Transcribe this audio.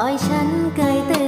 อ้อยฉันเคยตื่น